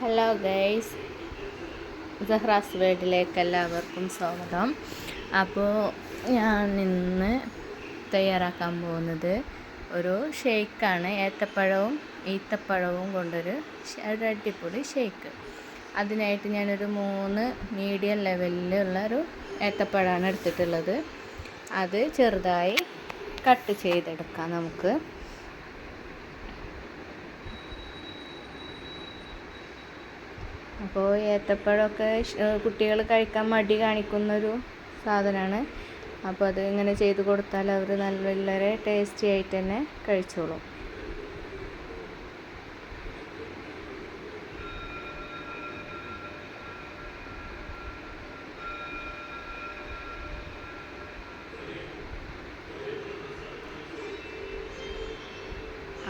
Hello guys സഹ്റാസ് വേൾഡിലേക്ക് എല്ലാവർക്കും സ്വാഗതം. അപ്പോൾ ഞാൻ ഇന്ന് തയ്യാറാക്കാൻ പോകുന്നത് ഒരു ഷേക്കാണ്. ഏത്തപ്പഴവും ഈത്തപ്പഴവും കൊണ്ടൊരു ഒരു അടിപൊളി ഷേക്ക്. അതിനായിട്ട് ഞാനൊരു മൂന്ന് മീഡിയം ലെവലിലുള്ള ഒരു ഏത്തപ്പഴമാണ് എടുത്തിട്ടുള്ളത്. അത് ചെറുതായി കട്ട് ചെയ്തെടുക്കാം നമുക്ക്. അപ്പോൾ ഏത്തപ്പഴമൊക്കെ കുട്ടികൾ കഴിക്കാൻ മടി കാണിക്കുന്നൊരു സാധനമാണ് അപ്പോൾ അത് ഇങ്ങനെ ചെയ്ത് കൊടുത്താൽ അവർ നല്ല വളരെ ടേസ്റ്റി ആയിട്ട് തന്നെ കഴിച്ചോളും.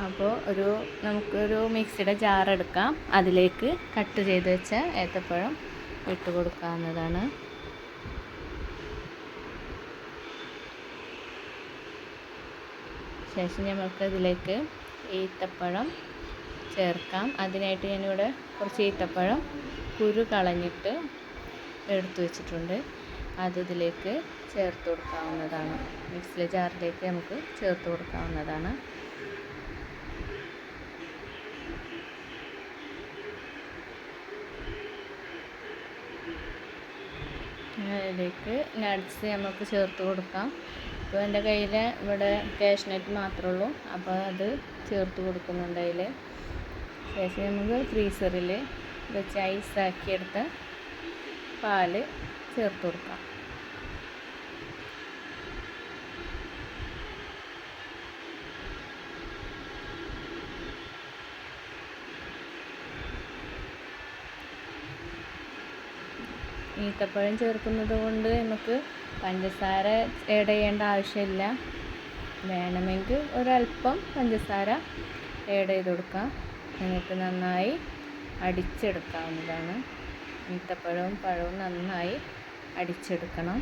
അപ്പോൾ ഒരു നമുക്കൊരു മിക്സിയുടെ ജാർ എടുക്കാം. അതിലേക്ക് കട്ട് ചെയ്ത് വെച്ച ഏത്തപ്പഴം ഇട്ട് കൊടുക്കാവുന്നതാണ്. ശേഷം നമുക്ക് ഇതിലേക്ക് ഈത്തപ്പഴം ചേർക്കാം. അതിനായിട്ട് ഞാനിവിടെ കുറച്ച് ഈത്തപ്പഴം കുരു കളഞ്ഞിട്ട് എടുത്തു വെച്ചിട്ടുണ്ട്. അത് ഇതിലേക്ക് ചേർത്ത് കൊടുക്കാവുന്നതാണ്. മിക്സിയിലെ ജാറിലേക്ക് നമുക്ക് ചേർത്ത് കൊടുക്കാവുന്നതാണ്. അതിലേക്ക് നട്ട്സ് നമുക്ക് ചേർത്ത് കൊടുക്കാം. ഇപ്പോൾ എന്റെ കയ്യിൽ ഇവിടെ കാഷ്നട്ട് മാത്രമേ ഉള്ളൂ. അപ്പോൾ അത് ചേർത്ത് കൊടുക്കുന്നുണ്ട് അതിൽ. ശേഷം നമുക്ക് ഫ്രീസറിൽ വെച്ച് ഐസാക്കിയെടുത്ത പാൽ ചേർത്ത് കൊടുക്കാം. ഈത്തപ്പഴം ചേർക്കുന്നത് കൊണ്ട് നമുക്ക് പഞ്ചസാര ഏഡ് ചെയ്യേണ്ട ആവശ്യമില്ല. വേണമെങ്കിൽ ഒരല്പം പഞ്ചസാര ഏഡ് ചെയ്ത് കൊടുക്കാം. എന്നിട്ട് നന്നായി അടിച്ചെടുക്കാവുന്നതാണ്. ഈത്തപ്പഴവും പഴവും നന്നായി അടിച്ചെടുക്കണം.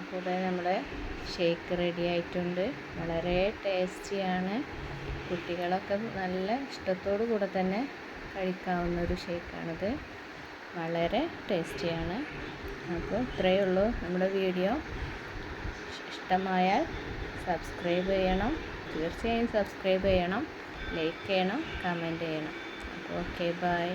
അപ്പോൾ നമ്മുടെ ഷേക്ക് റെഡി ആയിട്ടുണ്ട്. വളരെ ടേസ്റ്റിയാണ്. കുട്ടികളൊക്കെ നല്ല ഇഷ്ടത്തോടു കൂടെ തന്നെ കഴിക്കാവുന്ന ഒരു ഷേക്കാണിത്. വളരെ ടേസ്റ്റിയാണ്. അപ്പോൾ ഇത്രയേ ഉള്ളൂ നമ്മുടെ വീഡിയോ. ഇഷ്ടമായാൽ സബ്സ്ക്രൈബ് ചെയ്യണം. തീർച്ചയായും സബ്സ്ക്രൈബ് ചെയ്യണം. ലൈക്ക് ചെയ്യണം. കമന്റ് ചെയ്യണം. അപ്പോൾ ഓക്കെ ബൈ.